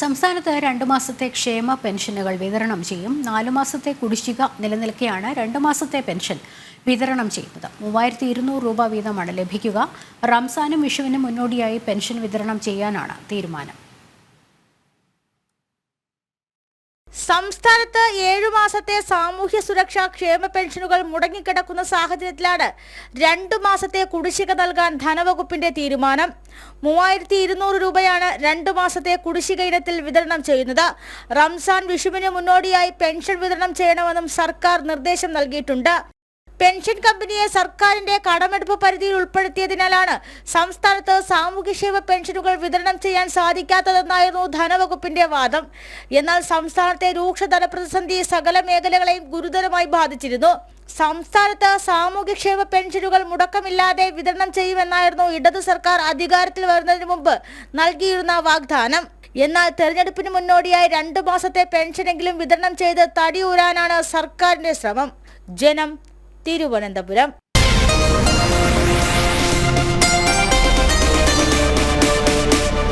സംസ്ഥാനത്ത് രണ്ടു മാസത്തെ ക്ഷേമ പെൻഷനുകൾ വിതരണം ചെയ്യും. നാലു മാസത്തെ കുടിശ്ശിക നിലനിൽക്കെയാണ് രണ്ടു മാസത്തെ പെൻഷൻ വിതരണം ചെയ്യുന്നത്. മൂവായിരത്തി ഇരുന്നൂറ് രൂപ വീതമാണ് ലഭിക്കുക. റംസാനും വിഷുവിനും മുന്നോടിയായി പെൻഷൻ വിതരണം ചെയ്യാനാണ് തീരുമാനം. സംസ്ഥാനത്ത് ഏഴു മാസത്തെ സാമൂഹ്യ സുരക്ഷാ ക്ഷേമ പെൻഷനുകൾ മുടങ്ങിക്കിടക്കുന്ന സാഹചര്യത്തിലാണ് രണ്ടു മാസത്തെ കുടിശ്ശിക നൽകാൻ ധനവകുപ്പിന്റെ തീരുമാനം. മൂവായിരത്തി ഇരുന്നൂറ് രൂപയാണ് രണ്ടു മാസത്തെ കുടിശ്ശിക ഇനത്തിൽ വിതരണം ചെയ്യുന്നത്. റംസാൻ വിഷുവിന് മുന്നോടിയായി പെൻഷൻ വിതരണം ചെയ്യണമെന്നും സർക്കാർ നിർദ്ദേശം നൽകിയിട്ടുണ്ട്. പെൻഷൻ കമ്പനിയെ സർക്കാരിന്റെ കടമെടുപ്പ് പരിധിയിൽ ഉൾപ്പെടുത്തിയതിനാലാണ് സംസ്ഥാനത്ത് സാമൂഹ്യക്ഷേമ പെൻഷനുകൾ വിതരണം ചെയ്യാൻ സാധിക്കാത്തതെന്നായിരുന്നു ധനവകുപ്പിന്റെ വാദം. എന്നാൽ സംസ്ഥാനത്തെ രൂക്ഷ ധനപ്രതിസന്ധി സകല മേഖലകളെയും ഗുരുതരമായി ബാധിച്ചിരുന്നു. സംസ്ഥാനത്ത് സാമൂഹ്യക്ഷേമ പെൻഷനുകൾ മുടക്കമില്ലാതെ വിതരണം ചെയ്യുമെന്നായിരുന്നു ഇടതു സർക്കാർ അധികാരത്തിൽ വരുന്നതിന് മുമ്പ് നൽകിയിരുന്ന വാഗ്ദാനം. എന്നാൽ തെരഞ്ഞെടുപ്പിന് മുന്നോടിയായി രണ്ടു മാസത്തെ പെൻഷനെങ്കിലും വിതരണം ചെയ്ത് തടിയൂരാനാണ് സർക്കാരിന്റെ ശ്രമം. ജനം திருவனந்தபுரம்